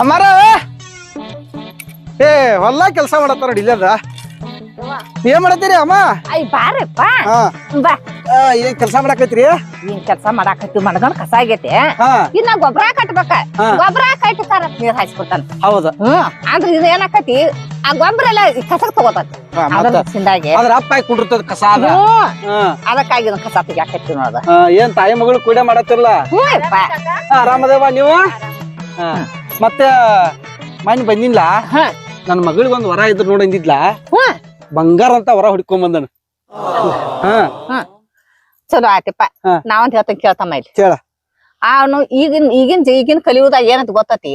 ಅಮ್ಮಾರ! ಏ ಹೊಲ್ಲ ಕೆಲಸ ಮಾಡತ್ತಾರ ನೋಡಿ ಇಲ್ಲದ. ಏನ್ ಮಾಡತ್ತೀರಿ ಅಮ್ಮ? ಐ ಬಾರಪ್ಪ. ಹಾ. ಬಾ. ಏನ್ ಕೆಲಸ ಮಾಡಾಕತ್ರಿ ಏನ್ ಕೆಲ್ಸ ಮಾಡಾಕತ್ತಿ ಮನಗಂಡ್ ಕಸ ಆಗೈತೆ. ಹಾ. ಇನ್ನ ಗೊಬ್ಬರ ಕಟ್ಬೇಕ. ಹಾ. ಗೊಬ್ಬರ ಕಟ್ಟಾರ ನೀರ್ ಹಾಯಿಸ್ಬಿಡ್ತಾನ ಹೌದು. ಹ್ಮ್ ಅಂದ್ರ ಇದು ಏನಾಕತಿ ಆ ಗೊಬ್ಬರ ಎಲ್ಲ ಕಸ ತಗೋತತಿ ಹಾ, ಅದ್ರ ಸಿಂದಾಗೆ ಅದ್ರ ಅಪ್ಪ ಆಗಿ ಕುಂಡಿರ್ತದ ಕಸ ಅದ. ಹ್ಮ್ ಹಾ. ಅದಕ್ಕಾಗಿ ಇದನ್ನ ಕಸ ತೆಗಿಯಾಕತ್ತಿ ನೋಡ ಏನ್ ತಾಯಿ ಮಗಳು ಕೂಡ ಮಾಡತ್ತಿರಲ್ಲ ಹ್ಮ್ ಯಪ್ಪ. ಆರಾಮದೇವ ನೀವು? ಹಾ. ಮತ್ತೆ ಮನೆ ಬಂದಿಲ್ಲ? ಹಾ. ನನ್ನ ಮಗಳಿಗೆ ಒಂದು ವರ ಇದ್ರು ನೋಡಿ ಅಂದಿದ್ಲ. ಬಂಗಾರ ಅಂತ ವರ ಹುಡ್ಕೊಂಡ್ ಬಂದನ. ಹಾ. ಚಲೋ ಆಯ್ತಪ್ಪ. ನಾವಂತ ಹೇಳ್ತ ಕೇಳ್ತಮ್ಮ ಇಲ್ಲಿ. ಕೇಳ. ಅವನು ಈಗಿನ ಈಗಿನ ಈಗಿನ ಕಲಿಯುವುದಾಗ ಏನಂತ ಗೊತ್ತತಿ?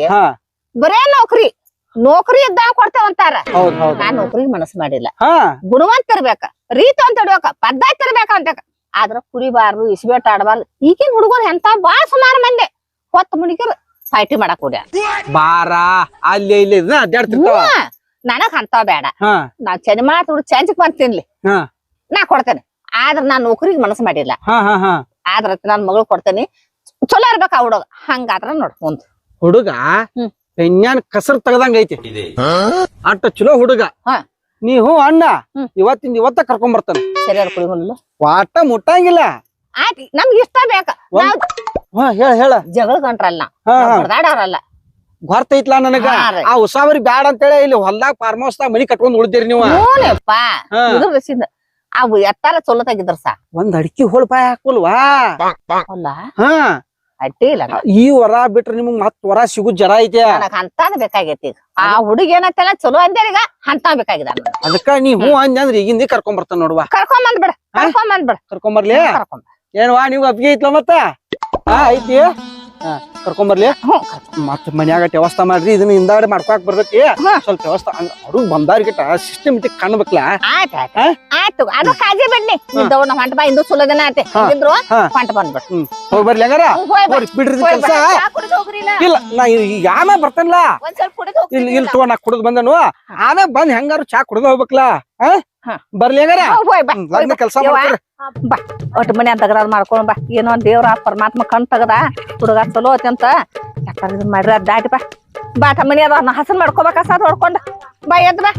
ಬರೇ ನೌಕರಿ. ನೌಕರಿ ಇದ್ದಾಗ ಕೊಡ್ತೇವಂತಾರ ನಾನ್ ನೌಕರಿ ಮನಸ್ಸು ಮಾಡಿಲ್ಲ. ಗುಣವಂತ ಇರ್ಬೇಕ. ರೀತ ಅಂತ ಇಡ್ಬೇಕ ಪದ್ಧತಿ ಇರ್ಬೇಕ ಅಂತ ಆದ್ರ ಕುಡಿಬಾರ್ದು ಇಸ್ಬೇಟ್ ಆಡಬಾರ್ದು. ಈಗಿನ ಹುಡುಗರು ಎಂತ ಬಾಳ ಸುಮಾರು ಮಂದಿ. ಹೊತ್ತು ಮುಣಿಕರ್ ಫೈಟಿ ಮಾಡಕ್ ಹೋಗ್ಯ ಬಾರ ಅಲ್ಲಿ ಇಲ್ಲಿ ಇದನ್ನ ಅಡ್ಡಾಡ್ತಿರ್ತಾವ? ನನಗ್ ಅಂತ ಬೇಡ. ಹಾ. ನಾ ಚೆನ್ನ ಮಾತು ಚಂಚಕ್ ಬಂದ್ ತಿನ್ಲಿ ಹಾ. ನಾ ಕೊಡ್ತೇನೆ. ಆದ್ರ ನಾನ್ ನೌಕರಿಗೆ ಮನಸ್ಸು ಮಾಡಿಲ್ಲ. ಹಾ ಹಾ ಹಾ. ಆದ್ರ ನನ್ ಮಗಳು ಕೊಡ್ತೇನಿ. ಚಲೋ ಇರ್ಬೇಕ ಆ ಹುಡುಗ. ಹಂಗಾದ್ರ ನೋಡ್ ಮುಂದ್ ಹುಡುಗ. ಬೆನ್ಯಾನ್ ಕಸರ್ ತೆಗ್ದಂಗ ಐತಿ. ಅಟ್ಟ ಚಲೋ ಹುಡುಗ. ಹಾ. ನೀವು ಅಣ್ಣ. ಇವತ್ತಿಂದ ಇವತ್ತ ಕರ್ಕೊಂಡ್ ಬರ್ತಾನೆ ಸರಿಯಾದ ಕುಡಿಗೊಂಡಿಲ್ಲ ವಾಟ ಮುಟ್ಟಂಗಿಲ್ಲ. ಆಯ್ತು ನಮ್ಗೆ ಇಷ್ಟ ಬೇಕ. ನಾವ್ ಹಾ ಹೇಳ ಹೇಳ. ಜಗಳ ಗಂಟ್ರಲ್ಲ. ಹಾ ಹಾ. ಹೊಡೆದಾಡವ್ರಲ್ಲ ಗೊತ್ತೈತ್ಲಾ ನನಗ? ಹಾ ರೀ. ಆ ಉಸಾವರಿ ಬ್ಯಾಡ ಅಂತೇಳಿ ಇಲ್ಲಿ ಹೊಲ್ದಾಗ ಫಾರ್ಮ್ ಹೌಸ್ ಮನಿ ಕಟ್ಕೊಂಡ್ ಉಳಿದಿರಿ ನೀವು. ಹ್ಞೂನಪ್ಪ ಹಾ. ಇದ್ರ ರಸಿಂದ ಅವು ಎತ್ತಾರ ಚಲೋ ತೆಗಿದ್ರ ಸಾ. ಒಂದ್ ಅಡಿಕೆ ಹೋಳ್ ಪಾಯ ಹಾಕುಲ್ವಾ? ಅಲ್ಲ. ಹಾ. ಅಡ್ಡಿ ಇಲ್ಲ ಈ ವರ ಬಿಟ್ರೆ ನಿಮಗ್ ಮತ್ ವರ ಸಿಗುದ್ ಜರ ಐತೆ. ನನಗ್ ಅಂತಾದ ಬೇಕಾಗೈತಿ ಈಗ. ಆ ಹುಡುಗ ಏನತ್ತಲ್ಲ ಚಲೋ ಅಂದೇರ ಈಗ ಅಂತ ಬೇಕಾಗಿದ ಅದಕ್ಕ ನೀ ಹೂ ಅಂದ್ ಅಂದ್ರೆ ಈಗಿಂದ ಕರ್ಕೊಂಡ್ ಬರ್ತಾನ ನೋಡುವ. ಕರ್ಕೊಂಡ್ ಬಂದ್ಬಿಡ ಕರ್ಕೊಂಡ್ ಬಂದ್ಬಿಡ ಕರ್ಕೊಂಡ್ ಬರ್ಲಿ ಕರ್ಕೊಂಡ್. ಏನ್ವಾ ನೀವು ಅಪ್ಗೆ ಐತ್ಲ ಮತ್ತ? ಹಾ ಐತಿ? ಹಾ ಕರ್ಕೊಂಡ್ ಬರ್ಲಿ. ಮತ್ತ ಮತ್ ಮನ್ಯಾಗ ವ್ಯವಸ್ಥೆ ಮಾಡ್ರಿ ಇದನ್ನ ಹಿಂದಾಡಿ ಮಾಡ್ಕೊಕ್ ಬರ್ತೈತಿ. ಸ್ವಲ್ಪ ವ್ಯವಸ್ಥೆ ಅವ್ರು ಬಂದಾರ್ಗಿಟ ಸಿಸ್ಟಮೆಟಿಕ್ ಕಾಣ್ಬೇಕಲ್ಲ ಆಯ್ತು ಅದು ಕಾಜಿ ಬಿಡ್ಲಿ. ನಿಂದವ್ನ ಹೊಂಟ ಬಾ ಇಂದು ಸುಲೋ ದಿನ. ಇದ್ರು. ಹೊಂಟ ಬರ್ಲಿ ಹಂಗಾರ? ಬಿಡ್ರಿ. ಕೆಲ್ಸ. ಇಲ್ಲ. ನಾ ಬರ್ತಾನಲ್ಲ ಇಲ್ಲಿ ಇಲ್ಲಿ ತಗೋ ನಾ ಕುಡ್ದು ಬಂದನು. ಆಮೇಲೆ ಬಂದ್ ಹೆಂಗಾರು ಚಾ ಕುಡ್ದು ಹೋಗ್ಬೇಕಲ್ಲ ಹಾ. ಬರ್ಲಿ ಹಂಗಾರ? ಹೋಯ್ ಬಾ ಲಗ್ನ ಬಾ. ಕೆಲ್ಸ ಬಾ. ಒಟ್ಟು ಮನೆ ತಗರಾದ್ ಮಾಡ್ಕೊಂಡ್ ಬಾ. ಏನೋ ದೇವರ ಪರಮಾತ್ಮ ಕಣ್ ತಗದ. ಹುಡುಗ ಚಲೋ ಅಂತ. ಯಾಕಂದ್ರೆ ಇದನ್ ಮಾಡ್ರಿ ಅದ್ ದಾಟಿ ಬಾ. ಬಾಟ ಮನಿ ಅದ ನಾ ಹಸನ್ ಮಾಡ್ಕೋಬೇಕ ಸಾದ್ ಹೊಡ್ಕೊಂಡ. ಬಾ ಎದ್ ಬಾ.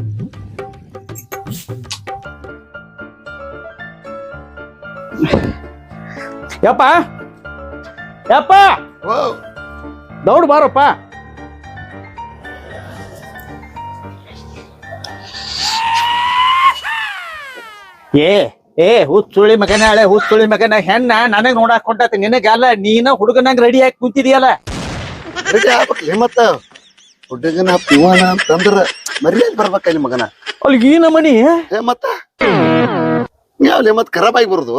ಯಪ್ಪ ಯಪ್ಪ. ದೌಡ್ ಬಾರಪ್ಪ. ಏ ಏ ಹುಚ್ಚುಳಿ ಮಗನ ಹಳೆ ಹುಚ್ಚುಳಿ ಮಗನ. ಹೆಣ್ಣ ನನಗ್ ನೋಡಾಕ್ ಕೊಂಡತಿ ನಿನಗಲ್ಲ ನೀನ ಹುಡುಗನಂಗ್ ರೆಡಿ ಆಗಿ ಕೂತಿದ್ಯಲ್ಲ? ರೆಡಿ ಆಗ್ಬೇಕ್ರಿ ಮತ್ತ. ಹುಡುಗನ ಪಿವಾನ ಅಂತಂದ್ರ ಮರ್ಯಾದೆ ಬರ್ಬೇಕ ಮಗನ. ಅಲ್ಲಿ ಏನ ನಮನಿ? ಏ ಮತ್ತ. ಯಾವ್ಲೆ ಮತ್ ಖರಾಬ್ ಆಗಿ ಬರುದು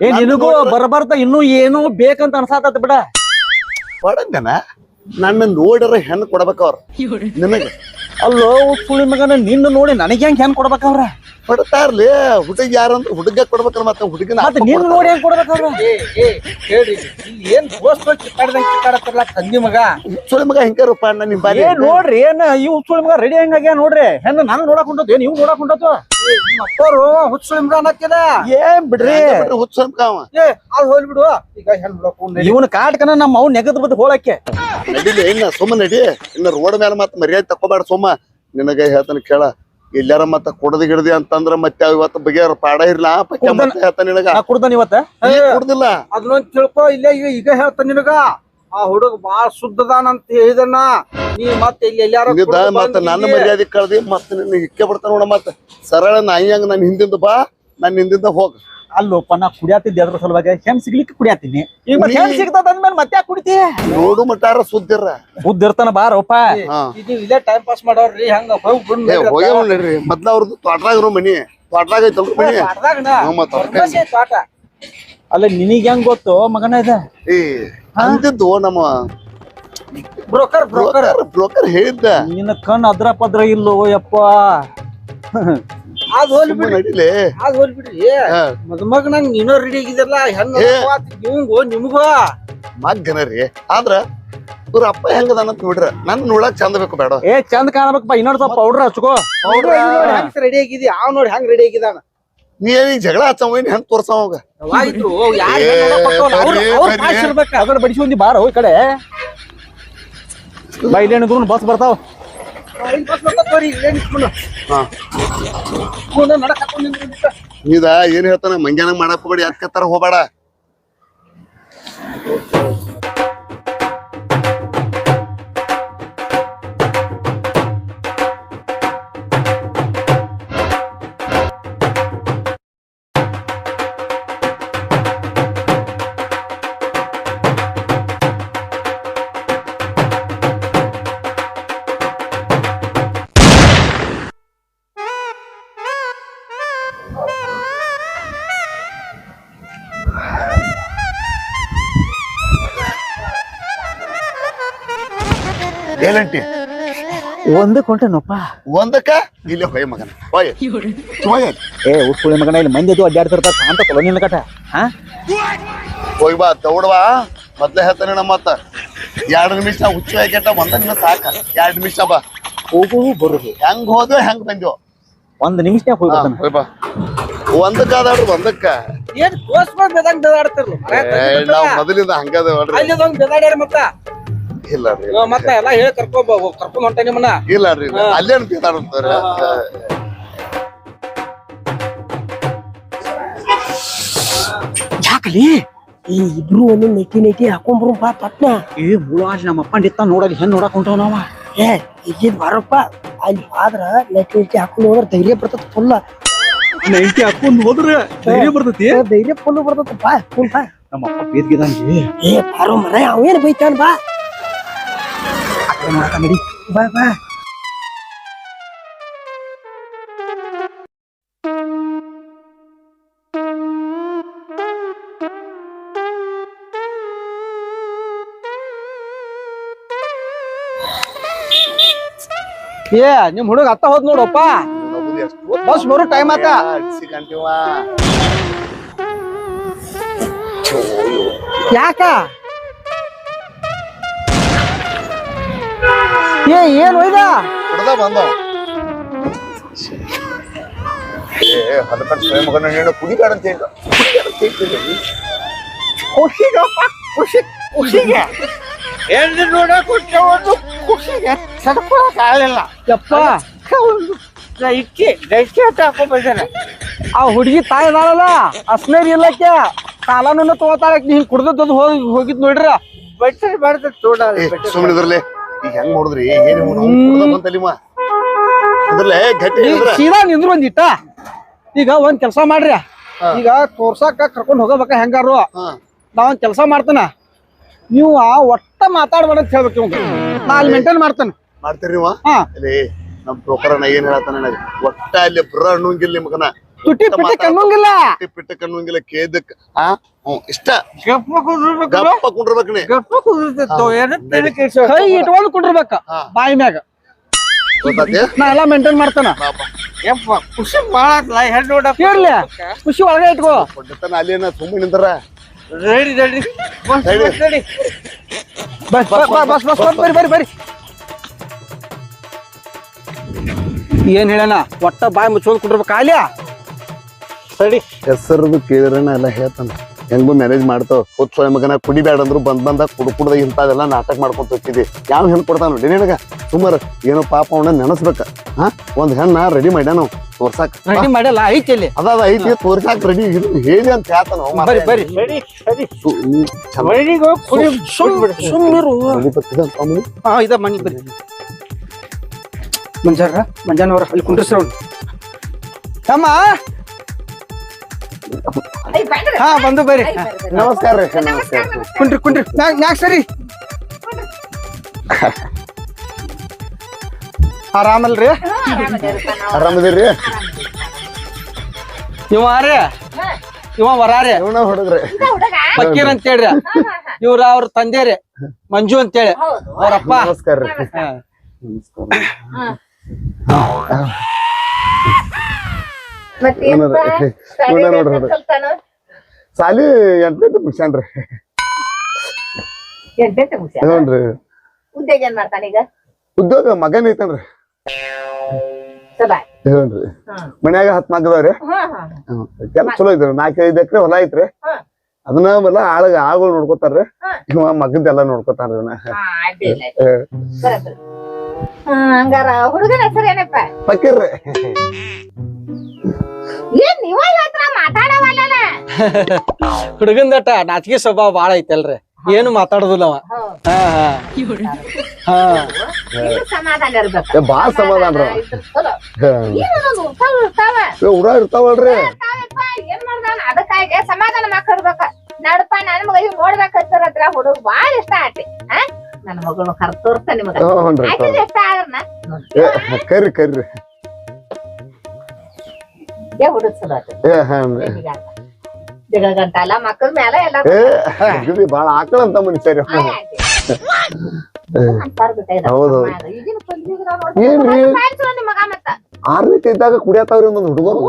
ಏ ನಿನಗೂ ಬರಬಾರ್ದ. ಇನ್ನೂ ಏನೋ ಬೇಕಂತ ಅನ್ಸಾತತ್ ಬಿಡ. ಬಡಂಗನ ನನ್ನ ನೋಡರ ಹೆಣ್ಣು ಕೊಡ್ಬೇಕ ಅವ್ರ. ನಿನಗ? ಅಲ್ಲೋ ಹುಚ್ಚುಳಿ ಮಗನ ನಿನ್ನ ನೋಡಿ ನನಗೆ ಹೆಂಗ್ ಹೆಣ್ ಕೊಡ್ಬೇಕವ್ರ? ಕೊಡ್ತಾರ್ಲಿ ಹುಡುಗ ಯಾರಂದ್ರ ಹುಡುಗ ಕೊಡ್ಬೇಕಲ್ಲ ಮತ್ತೆ ಹುಡುಗನ ಮತ್ತೆ ನಿನ್ನ ನೋಡಿ ಹೆಂಗ್ ಕೊಡ್ಬೇಕವ್ರ? ಏ ಏ ಹೇಳ್ರಿ. ಏನ್ ದೋಸ್ತ ತಂಗಿ ಕಿತ್ತಾಡತ್ತಿರ್ಲ ತಂದಿ ಮಗ? ಸುಳಿ ಮಗ ಹೆಂಗ ಅಣ್ಣ ನಿಮ್ ಬಾರಿ ಏ ನೋಡ್ರಿ ಏನ್ ಈ ಹುಚ್ಚುಳಿ ಮಗ ರೆಡಿ ಹೆಂಗಾಗ್ಯ ನೋಡ್ರಿ? ಹೆಣ್ಣ ನಾನು ನೋಡಕ್ ಹೊಂಟದ್ದು ಇವ್ ನೋಡಕ್ ಹೊಂಟತ್ತು ನಿಮ್ಮ ಅಪ್ಪರು ಹುಚ್ಚು ಮಗ ಅನ್ನತ್ತಿದ ಏನ್ ಬಿಡ್ರಿ? ಹುಚ್ಚ ಅವ? ಏ ಅದು ಹೋಲ್ ಬಿಡು ಈಗ ಹೆಣ್ ಬಿಡಕು ಇವನ್ ಕಾಟ್ಕನ ನಮ್ಮ ಅವ್ ನೆಗದ್ ಬದ್ ಹೋಳಕ್ಕೆ. ನಡಿಲಿ ಇನ್ನ ಸುಮ್ಮ ನಡಿ. ಇನ್ನ ರೋಡ್ ಮೇಲೆ ಮತ್ ಮರ್ಯಾದೆ ತಕೋಬೇಡ ಸುಮ್ಮ. ನಿನಗ ಹೇಳ್ತಾನೆ ಕೇಳ. ಎಲ್ಲಾರ ಮತ್ತ ಕುಡದ್ ಗಿಡದಿ ಅಂತಂದ್ರ ಮತ್ತೆ ಇವತ್ತ ಬಗೆಯವ್ರ ಪಾಡ ಇರ್ಲಾ? ಪಕ್ಕ ಮತ್ತೆ ಹೇಳ್ತಾನ ನಿನಗ. ಕುಡ್ದಾನ ಇವತ್ತ? ಕುಡ್ದಿಲ್ಲ. ಅದನ್ನೊಂದ್ ತಿಳ್ಕೊ ಇಲ್ಲ ಈಗ ಈಗ ಹೇಳ್ತಾನ ನಿನಗ. ಆ ಹುಡುಗ ಬಾಳ ಶುದ್ಧದಾನಂತ ಹೇಳಿದನ ನೀ ಮತ್ತೆ ಇಲ್ಲಿ ಎಲ್ಲಾರ ಮತ್ತ ನನ್ನ ಮರ್ಯಾದೆ ಕಳ್ದಿ ಮತ್ತೆ ನಿನ್ನ ಹಿಕ್ಕೆ ಬಿಡ್ತಾನ ನೋಡ ಮತ್ತ. ಸರಳ ನಾಯಿ ಹಂಗ ನನ್ ಹಿಂದಿಂದ ಬಾ ನನ್ ಹಿಂದಿಂದ ಹೋಗ. ಅಲ್ಲೋಪ ನಾ ಕುಡಿಯಾತಿದ್ದೆ ಅದ್ರ ಸಲುವಾಗಿ ಹೆಮ್ ಸಿಗ್ಲಿಕ್ಕೆ ಕುಡಿಯಾತೀನಿ ಈಗ ಮತ್ತೆ ಸಿಗ್ತದ ಅಂದ್ಮೇಲೆ ಮತ್ತೆ ಯಾಕೆ ಕುಡಿತಿ? ನೋಡು ಮಟ್ಟಾರ ಸುದ್ದಿರ ಬುದ್ಧ ಇರ್ತಾನ ಬಾರೋಪ ಇದೇ ಇಲ್ಲೇ ಟೈಮ್ ಪಾಸ್ ಮಾಡೋರ್ರಿ ಹಂಗ ಹೋಗಿ ನಡ್ರಿ ಮೊದ್ಲ ಅವ್ರದ್ದು ತೋಟದಾಗ ಮನಿ. ತೋಟದಾಗ ಐತಲ್ರಿ ಮನಿ. ಅವ್ರ್ ಕೈ- ಅಲ್ಲ ನಿನಗ್ ಹೆಂಗ್ ಗೊತ್ತು? ಮಗನ ಇದ ಏ ಅಂದಿದ್ದು ನಮ್ಮ ಬ್ರೋಕರ್ ಬ್ರೋಕರ್. ಬ್ರೋಕರ್ ಹೇಳಿದ್ದ. ನಿನ್ನ ಕಣ್ ಅದ್ರ ಪದ್ರ ಇಲ್ಲೋ ಯಪ್ಪ. ಅದ್ ಹೋಲ್ ಬಿಡ್ರಿ. ಅದ್ ಹೋಲ್ ಬಿಡ್ರಿ. ಮದುಮಗ ನಂಗ್ ನೀನೋ ರೆಡಿ ಆಗಿದ್ರಲ್ಲ ಹೆಂಗ ಏ. ನಿಮ್ಗೋ ನಿಮ್ಗೋ. ಮಗ್ಗನ ರೀ ಆದ್ರ ಇವ್ರ ಅಪ್ಪ ಹೆಂಗದಾನ ಅಂತ ನೋಡ್ರ. ನನ್ ನೋಡಕ್ ಚಂದ ಬೇಕು ಬೇಡ. ಏ ಚಂದ ಕಾಣಬೇಕಪ್ಪ. ಇನ್ನೊಂದ್ ಸ್ವಲ್ಪ ಪೌಡರ್ ಹಚ್ಕೋ. ಹೆಂಗ್ ರೆಡಿ ಆಗಿದಿ ಅವ್ ನೋಡಿ ಹೆಂಗ್ ರೆಡಿ ಆಗಿದಾನ ನೀ ಈಗ ಜಗಳ ಹಚ್ಚವ ಏನ್ ಹೆಂಗ್ ತೋರ್ಸವ ಇರ್ಬೇಕ. ಅದನ್ನ ಬಡಿಸಿ ಒಂದಿ ಬಾರ ಈ ಕಡೆ. ಬಾ ಇಲ್ಲೇನಿದ್ರು ಬಸ್ ಬರ್ತಾವ. ಬಸ್ ನಿಂತ್ಕೊಂಡ್ ನೀದ ಏನ್ ಹೇಳ್ತಾನ? ಮಂಗ್ಯಾನ ಮಾಡಕ್ ಹೋಗ್ಬೇಡಿ ಅದ್ಕತ್ತಾರ ಹೋಗ್ಬೇಡ. ಏನಂಟಿ ಒಂದೇ ಕೊಂಟೇನಪ್ಪ ಒಂದಕ್ಕ? ಇಲ್ಲೇ ಹೊಯ್ ಮಗನ ಹೊಯ್. ಹೊಯ್ ಏ ಉಸ್ಕುಳಿ ಮಗನ ಇಲ್ಲಿ ಮಂದಿ ಅದು ಅಡ್ಡಾಡ್ತಿರ್ತಾರ ಅಂತ ಕೊಲೋನಿನ ಕಟ ಹಾ? ಹೋಯ್ ಬಾ ದೌಡ್ವಾ. ಮೊದ್ಲೇ ಹೇಳ್ತಾನೆ ನಮ್ಮ ಮತ್ತ ಎರಡು ನಿಮಿಷ ಹುಚ್ಚು ಹಾಕ್ಯಾಟ ಒಂದ ನಿಮಿಷ ಸಾಕ. ಎರಡು ನಿಮಿಷ ಬಾ. ಹೋಗು ಬರುದು ಹೆಂಗ್ ಹೋದ್ವು ಹೆಂಗ್ ಬಂದ್ಯೋ. ಒಂದ್ ನಿಮಿಷನ್ಯಾಗ ಹೋಗಿ ಹಾ, ಹೋಯ್ ಬಾ. ಒಂದಕ್ಕ ಅದಾಡ್ರಿ ಒಂದಕ್ಕ. ಏನ್ ಕೋಸ್ ಬಂದ್ ಬೆದಂಗ್ ಬೆದಾಡ್ತಿರ್ಲ? ಏ, ನಾವ್ ಮೊದಲಿಂದ ಹಂಗದ ನೋಡ್ರಿ. ಅಲ್ಲಿ ಒಂದ್ ಬೆದಾಡ್ಯಾರ ಮತ್ತ? ಇಲ್ಲ ರೀ ಎಲ್ಲ ಮತ್ತ ಎಲ್ಲಾ ಹೇಳಿ ಕರ್ಕೊಂಡ್ ಕರ್ಕೊಂಡ್ ಹೊಂಟ ನಿಮ್ಮನ್ನ. ಇಲ್ಲ ರೀ ಅಲ್ಲೇನ್ ಬೇತಾಡ್ತಾರ ಯಾಕಲಿ? ಈ ಇಬ್ರು ಒಂದು ನೈಟಿ ನೈಟಿ ಹಾಕೊಂಡ್ಬರು ಬಾ ಪಟ್ನ. ಏ ಮುಳಾಜ್ ನಮ್ಮ ಅಪ್ಪ ನಿತ್ತ ನೋಡಲಿ ಹೆಂಗ್ ನೋಡಕ್ ಹೊಂಟವ ನಾವ ಏ ಈಗಿದ್ ಬಾರಪ್ಪ. ಅಲ್ಲಿ ಆದ್ರ ನೈಟಿ ನೈಟಿ ಹಾಕೊಂಡು ಹೋದ್ರ ಧೈರ್ಯ ಬರ್ತದ ಫುಲ್ಲ ನೈಟಿ ಹಾಕೊಂಡು ಹೋದ್ರ ಧೈರ್ಯ ಬರ್ತೈತಿ? ಧೈರ್ಯ ಫುಲ್ ಬರ್ತದಪ್ಪ ಫುಲ್ ಬಾ ನಮ್ಮ ಅಪ್ಪ ಬೇದ್ಗಿದಂಗೆ ಏ ಬಾರೋ ಮರ ಅವೇನ್ ಬೈತಾನ ಬಾ. ನಡಿ ಬಾ ಬಾ ಏ ನಿಮ್ ಹುಡುಗ ಅತ್ತ ಹೋದ್ ನೋಡಪ್ಪ ಬಸ್ ಬರೋ ಟೈಮ್ ಆತ ಯಾಕ ಏ ಏನ್ ಒಯ್ದ? ಹಿಡ್ದ ಬಂದ. ಏ ಹಲಕಟ್ ಸ್ವಯಂ ಮಗನ ನೀನು ಕುಡಿಬೇಡ ಅಂತ ಹೇಳ ಖುಷಿಗಪ್ಪ ಖುಷಿ ಖುಷಿಗೆ? ಎಲ್ಲಿ ನೋಡಕ್ ಒಂದು ಖುಷಿಗೆ? ಆಗಲಿಲ್ಲ. ಯಪ್ಪ. ಇಕ್ಕಿ ದೈತ್ಯ ಅಂತ ಹಾಕೊಂಡ್ ಬಂದಾನೆ. ಆ ಹುಡುಗಿ ತಾಯಿ ಅದಾಳಲ್ಲ ಅಸ್ನೇರಿ ಇಲ್ಲಕ್ಕೆ ಕಾಲನು ತಗೋತಾಳಕ್ ನೀ ಹಿಂಗ್ ಕುಡ್ದದ್ದು ಹೋಗಿ ಹೋಗಿದ್ ನೋಡ್ರ. ಬಟ್ಟೆ ಬರ್ತದೆ ತೋಡ ಸುಮ್ಮನೆ ಈಗ ಹೆಂಗ್ ನೋಡಿದ್ರಿ? ಏನ್ ಅದ್ರಲ್ಲೇ ಗಟ್ಟಿ ಸೀದಾ ನಿಂದ್ರು ಒಂದಿಟ್ಟ. ಈಗ ಒಂದ್ ಕೆಲ್ಸ ಮಾಡ್ರಿ. ಈಗ ತೋರ್ಸಾಕ ಕರ್ಕೊಂಡ್ ಹೋಗಬೇಕ ಹೆಂಗಾರು? ನಾವೊಂದ್ ಕೆಲಸ ಒಂದ್ ಕೆಲ್ಸ ಮಾಡ್ತಾನ. ನೀವು ಒಟ್ಟ ಮಾತಾಡ್ಬೇಡ ಅಂತ ಹೇಳ್ಬೇಕು ಇವಂಗ. ನಾ ಅಲ್ಲಿ ಮೇಂಟೈನ್ ಮಾಡ್ತಾನೆ. ಮಾಡ್ತೀರಿ ನೀವು ಹಾ. ನಮ್ ಬ್ರೋಕರ್ ಏನ್ ಹೇಳ್ತಾನೆ ಒಟ್ಟ ಅಲ್ಲಿ ಬ್ರ ಅನ್ನುವಂಗಿಲ್ಲ ನಿಮ್ ಮಗನ ತುಟಿ ಪಿಟಿ ಕಣ್ಣಂಗಿಲ್ಲ ಪಿಟ್ಟಿ ಕೇದಕ್ ಹಾ ಹ್ಮ್ ಇಷ್ಟ? ಗಪ್ಪ ಕುಂಡ್ರಬೇಕು ಗಪ್ಪ ಕುಂಡ್ರಬೇಕ್ ನೀ ಗಪ್ಪ ಕುಂದ್ರತಿತ್ತು. ಕೈ ಇಟ್ಕೊಂಡು ಕುಂಡ್ರಬೇಕ ಹಾ. ಬಾಯಿ ಮ್ಯಾಗ. ಗೊತ್ತಾತಿ ನಾ ಎಲ್ಲಾ ಮೇಂಟೈನ್ ಮಾಡ್ತಾನ. ಬಾಪ ಯಪ್ಪ ಖುಷಿ ಮಾಡತ್ಲ ಹೆಣ್ಣು ನೋಡಕ್ ಇರ್ಲಿ. ಖುಷಿ ಒಳಗೆ ಇಟ್ಕೋ. ಕೊಡ್ತಾನ ಅಲ್ಲೇನ ಸುಮ್ಮನೆ ನಿಂತಾರ ರೆಡಿ ರೆಡಿ ಬಸ್ ರೆಡಿ ಬಸ್ ಬಸ್ ಬಸ್ ಬಸ್ ಬಸ್ ಬರ್ರಿ ಬರ್ರಿ ಬರ್ರಿ ಏನ್ ಹೇಳಣ ಒಟ್ಟ ಬಾಯಿ ಮುಚ್ಚೋದ್ ಕುಂಡ್ರಬೇಕು ಆಲ್ಯಾ ಸರಿ. ಹೆಸರದು ಕೇಳಿರನ ಎಲ್ಲ ಹೇಳ್ತಾನೆ. ಹೆಂಗು ಮ್ಯಾನೇಜ್ ಮಾಡ್ತಾವ. ಹುಚ್ಚ ಮಗನ ಕುಡಿಬೇಡ ಅಂದ್ರು ಬಂದ್ ಬಂದ ಕುಡ್ ಕುಡ್ದ ಇಂಥವೆಲ್ಲ ನಾಟಕ ಮಾಡ್ಕೊಂತ ಹೋಗ್ತಿದ್ದಿ. ಯಾವ ಹೆಣ್ ಕೊಡ್ತಾನ ನೋಡಿ ನಿನಗ. ಸುಮಾರ ಏನೋ ಪಾಪ ಅವನ ನೆನಸ್ಬೇಕ. ಹಾ? ಒಂದ್ ಹೆಣ್ಣ ರೆಡಿ ಮಾಡ್ಯಾನ ತೋರ್ಸಾಕ. ತೋರ್ಸಾಕ್ ರೆಡಿ ಮಾಡಲ್ಲ ಐತಿ ಇಲ್ಲಿ. ಅದ ಅದ ಐತಿ ತೋರ್ಸಾಕ ರೆಡಿ ಹೇಳಿ ಅಂತ ಹೇಳ್ತಾನ. ಬರ್ರಿ ಬರ್ರಿ ರೆಡಿ ಮನೆಗೆ ಹೋಗಿ ಕುಡಿ ಅವ್ನು. ಹಾ ಇದ ಮನಿ ಬರ್ರಿ ಮಂಜಾರ ಮಂಜಾನವ್ರ ಅಲ್ಲಿ ಕುಂಡ್ರಸ್ರ ಅವ್ನು. ತಮ್ಮ ಹಾ ಬಂದು ಬರ್ರಿ. ನಮಸ್ಕಾರ ರೀ. ನಮಸ್ಕಾರ ಕುಂಡ್ರಿ ಕುಂಡ್ರಿ. ಮ್ಯಾಗ್ ಸರಿ. ಆರಾಮಲ್ರಿ? ಆರಾಮದಿರಿ ಇವ ರೀ. ಇವ ವರಾರಿ ಇವನ ಹೊಡದ್ರಿ ಫಕೀರ್ ಅಂತ ಹೇಳ್ರಿ ಇವ್ರ ಅವ್ರ ತಂದೆ ರೀ. ಮಂಜು ಅಂತೇಳಿ. ಅವ್ರಪ್ಪ. ನಮಸ್ಕಾರ ರೀ. ಹಾ. ಇವನ ನೋಡ್ರಿ ಸಾಲಿ ಎಂಟನೇ ಮುಗಿಸ್ಯಾನ್ರಿ ಹ್ಞೂನ್ರಿ ಉದ್ಯೋಗ ಏನ್ ಮಾಡ್ತಾನೀಗ ಉದ್ಯೋಗ ಮಗನ್ ಐತನ್ರಿ ಹ್ಞೂನ್ರಿ ಮನ್ಯಾಗ ಹತ್ ಮಗದವ್ರಿ ಕೆಲಸ ಚಲೋ ಐತ್ರಿ. ನಾಲ್ಕೈದು ಎಕರೆ ಹೊಲ ಐತ್ರಿ. ಅದನ್ನ ಎಲ್ಲ ಆಳಗ ಆಳುಗಳು ನೋಡ್ಕೋತಾರ್ರಿ ಇವ ಮಗ್ದೆಲ್ಲ ಬರಬ್ರಿ ಹಂಗಾರ ಹುಡುಗನ ಹೆಸರು ಏನಪ್ಪ? ಪಕ್ಕೀರ್ರಿ ಏನ್ ನೀವ ಮಾತಾಡವಲ್ಲ ಹುಡುಗಂದಟ ನಾಚಿಕೆ ಸ್ವಭಾವ ಬಾಳ ಐತಲ್ರಿ. ಏನು ಮಾತಾಡುದಿಲ್ಲ ಅವ. ಬಾಳ ಹಾ ಹಾ. ಸಮಾಧಾನ ಹುಡುಗ ಇರ್ತಾವಲ್ರಿ. ಅದಕ್ಕಾಗಿ ಸಮಾಧಾನ ಮಾಡ್ಕೊಡ್ಬೇಕ ನಡಪ ನನ್ ಮಗ ಇವ್ ನೋಡ್ಬೇಕಂತಾರತ್ರ ಹುಡುಗ ಬಾಳ ಇಷ್ಟ ಆತಿ ಆ? ನನ್ನ ಮಗಳು ಕರ್ ತೋರ್ತ ನಿಮಗ ಇಷ್ಟ ಆದ್ರನ? ಏ, ಕರ್ರಿ ಕರ್ರಿ. ಏ ಹುಡುಗ ಚಲೋ ಆತ ಏ ಹಾ ದಿಗ ಗಂಟ ಅಲ್ಲ ಮಕ್ಕಳ ಮೇಲೆ ಎಲ್ಲ ಏ ಅಗದಿ ಬಾಳ ಆಕಳ ಅಂತ ಮನುಷ್ಯರಿ. ಹೌದು. ಏನ್ರಿ? ಆರ್ನೇತಿ ಇದ್ದಾಗ ಕುಡಿಯತಾವ್ರಿ ಒಂದೊಂದು ಹುಡುಗರು.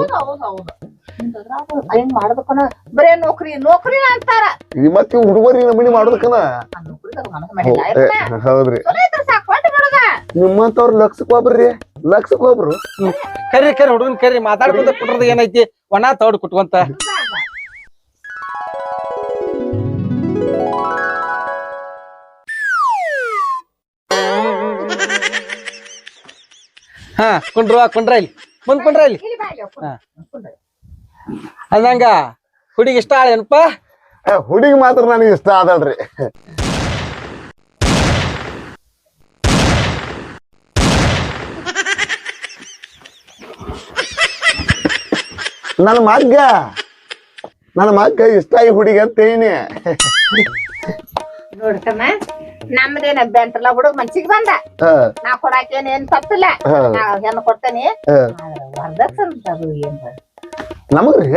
ಏನ್ ಮಾಡ್ಬೇಕನ? ಬರೇ ನೌಕರಿ ನೌಕರಿ ಅಂತಾರ. ಈ ಮತ್ತೆ ಇವ್ ಮಾಡೋದಕ್ಕನ? ಹೌದ್ರಿ. ಲಕ್ಷ ನಿಮ್ಮಂತವ್ರ ಲಕ್ಷಕ್ ಒಬ್ರಿ ಲಕ್ಷಕ್ ಒಬ್ರು ಕರಿ ಕರಿ ಹುಡುಗನ್ ಕರಿ. ಮಾತಾಡ್ಕೊಂತ ಕುಟ್ರದ ಏನೈತಿ? ಒಣ ತೌಡ್ ಕುಟ್ಕೊಂತ. ಹಾ ಕುಂಡ್ರುವ ಕುಂಡ್ರ ಇಲ್ಲಿ. ಮುಂದ್ ಕುಂಡ್ರ ಇಲ್ಲಿ. ಹಾ. ಅಂದಂಗ ಹುಡುಗಿ ಇಷ್ಟ ಆಳೇನಪ್ಪ? ಹುಡುಗಿ ಮಾತ್ರ ನನಗೆ ಇಷ್ಟ ಆದಳ್ರಿ. ನನ್ನ ಮಗ್ಗ ನನ್ನ ಮಗ್ಗ ಇಷ್ಟ ಆಗಿ ಹುಡುಗಿ ಅಂತ ಏನಿ ನೋಡ್ತಮ್ಮ. ನಮ್ದೇನ್ ಅಭ್ಯಂತರಲ್ಲ ಹುಡುಗ ಮನ್ಸಿಗೆ ಬಂದ. ನಾ ಕೊಡಾಕೇನ್ ಏನ್ ತಪ್ಪಿಲ್ಲ. ನಾ ಹೆಣ್ಣು ಕೊಡ್ತೇನಿ. ವರದಕ್ಷಿಣೆ ಅದು ಏನ್. ನಮಗ್ರಿ?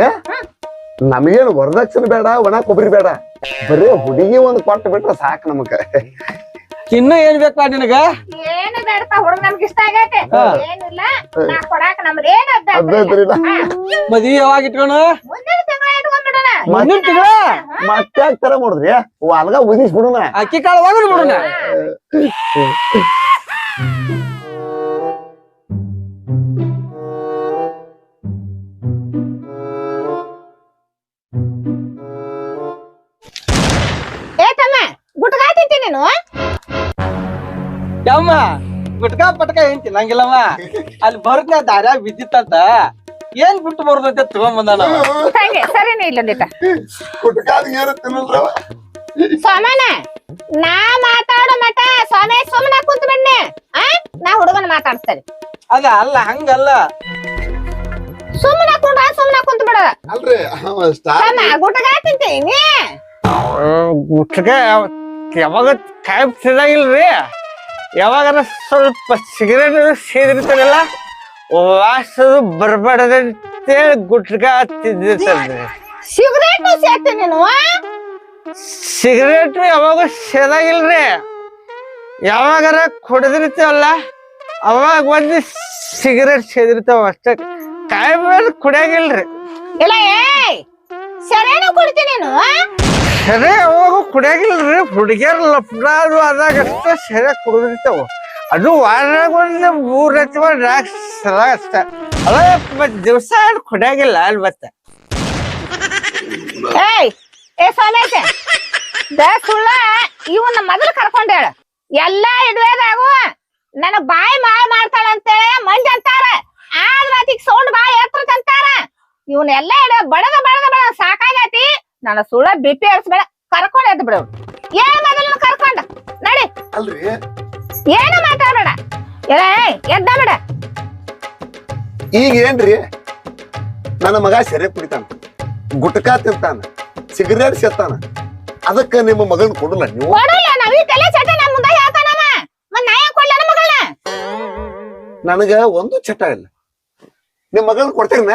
ನಮಗೇನು ವರದಕ್ಷಿಣೆ ಬೇಡ ಒಣ ಕೊಬ್ಬರಿ ಬೇಡ. ಬರೀ ಹುಡುಗಿ ಒಂದು ಕೊಟ್ಟು ಬಿಟ್ರೆ ಸಾಕು ನಮಗ. ಇನ್ನು ಏನ್ ಬೇಕಾ ನಿನಗ? ಏನು ಬೇಡಪ್ಪ ಹುಡುಗ ನಮ್ಗೆ ಇಷ್ಟ ಆಗೈತೆ. ಹಾ. ಏನಿಲ್ಲ ನಾ ಕೊಡಾಕ ನಮ್ದು ಏನ್ ಅಭ್ಯಂತರ ಇಲ್ಲ. ಅದ್ರದ್ರಿಲ್ಲ ಹಾ. ಮದ್ವಿ ಯಾವಾಗ ಇಟ್ಕೊಣ ಮುಂದಿನ ತಿಂಗಳ ಇಟ್ಕೊಂಡ್ಬಿಡೋಣ ಮುಂದಿನ ತಿಂಗಳ? ಮತ್ತೆ ತರ ಮಾಡಿದ್ರಿ? ಅಲ್ಗ ಅಕ್ಕಿ ಕಾಳು ಹೋಗ್ರಿ ಬಿಡೋಣ. ತಿನ್ನಂಗಿಲ್ಲಮ್ಮ ಅಲ್ಲಿ ಬರುತ್ತ ದಾರ್ಯಾಗ ಬಿದ್ದಿತ್ತಂತ ಏನ್ ಬಿಟ್ಟು ಬರುದಂತೆ ತಗೊಂಬಂದ ಹಂಗೆ ಸರಿನೇ ಇಲ್ಲ ಒಂದಿಟ ಕುಟ್ಕಾದ ಏನು ತಿನ್ನಲ್ರವ? ಸೋಮನ ನಾ ಮಾತಾಡೋ ಮಟ ಸೋಮೆ ಸುಮ್ಮನೆ ಕುಂತ ಬನ್ನಿ ಆ? ನಾ ಹುಡುಗನ ಅದ ಅಲ್ಲ ಹಂಗಲ್ಲ. ಸುಮ್ಮನೆ ಕುಂಡ್ರ ಸುಮ್ಮನೆ ಕುಂತ ಬಿಡ. ಅಲ್ರಿ ಅವ ಸ್ಟಾರ್ ಸೋಮ ಗುಟ್ಕಾ ತಿಂತೀನಿ ಗುಟ್ಕ ಯಾವಾಗ ಕಾಯಿ ಯಾವಾಗಾರ ಸ್ವಲ್ಪ ಸಿಗರೇಟ್ ಸೇದಿರ್ತಾರಲ್ಲ ವಾಸದು ಬರ್ಬಾರ್ದಂತೇಳಿ ಗುಟ್ಕ ತಿಂದಿರ್ತಾರ್ರಿ ಸಿಗರೇಟ್ ನೀನು ಸಿಗರೇಟ್ ಯಾವಾಗ ಸೇದಾಗಿಲ್ರಿ? ಯಾವಾಗಾರ ಕುಡಿದಿರ್ತೀವಲ್ಲ ಅವಾಗ ಒಂದು ಸಿಗರೇಟ್ ಸೇದಿರ್ತಾವ ಅಷ್ಟೇ. ಕಾಯಿ ಮೇಲೆ ಕುಡಿಯಂಗಿಲ್ರಿ. ಇಲ್ಲ ಏಯ್! ಸರೇನು ಕುಡ್ತೀನಿ ನೀನು ಸರಿ ಕುಡಿಯಂಗಿಲ್ರಿ, ಹುಡುಗಿಯರ್ ಲಫ್ಡಾದು ಆದಾಗ ಅಷ್ಟೇ ಸರಿಯಾಗಿ ಕುಡಿದಿರ್ತಾವ. ಅದು ವಾರದಾಗ ಒಂದು ಮೂರ್ ಅಥವಾ ಸಲ ಅಷ್ಟೇ. ಅಲ್ಲ ಮತ್ ದಿವಸ ಕುಡಿಯಂಗಿಲ್ಲ ಅಲ್ಲಿ ಮತ್ತೆ. ಏಯ್, ಏ ಸೋಮೇಶ ದ ಸುಳ್ಳ ಇವನ್ನ ಎಲ್ಲಾ ಇಡ್ವೇದಾಗು ನನ್ನ ಬಾಯಿ ಮಾಯ ಮಾಡ್ತಾಳ ಅಂತೇಳಿ ಮಂದಿ ಅಂತಾರ. ಆದ್ರ ಆತಿಗ್ ಸೌಂಡ್ ಬಾಯಿ ಎತ್ತರ ಅಂತಾರ. ಇವನ್ ಇಡ ಬಡದ ಬಡದ ಬಡ ಸಾಕಾಗತಿ. ನನ್ನ ಸುಳ್ಳ ಬಿಪಿ ಏರ್ಸ್ಬೇಡ ಕರ್ಕೊಂಡ್ ಎದ್ದು ಬಿಡು. ಏನ್ ಮೊದಲು ಕರ್ಕೊಂಡ? ನಡಿ. ಅಲ್ರಿ? ಏನು ಮಾತಾಡಬೇಡ. ಏ ಎದ್ದ ಬಿಡ. ಈಗ ಏನ್ರಿ? ನನ್ನ ಮಗ ಸೆರೆ ಕುಡಿತಾನ. ಗುಟ್ಕಾ ತಿಂತಾನ. ಸಿಗರೇಟ್ ಸೇತಾನ. ಅದಕ್ಕ ನಿಮ್ಮ ಮಗನ್ ಕೊಡಲ್ಲ ನೀವು? ಕೊಡಲ್ಲ ನಾವ್ ಈ ತಲೆ ಚಟ ನಮ್ ಮುಂದೆ ಹೇಳ್ತಾನವ ಮತ್ ನಾ ಯಾಕೆ ಕೊಡ್ಲ ಮಗಳನ್ನ ನನಗ ಒಂದು ಚಟ ಇಲ್ಲ. ನಿಮ್ ಮಗನ್ ಕೊಡ್ತೀರನ?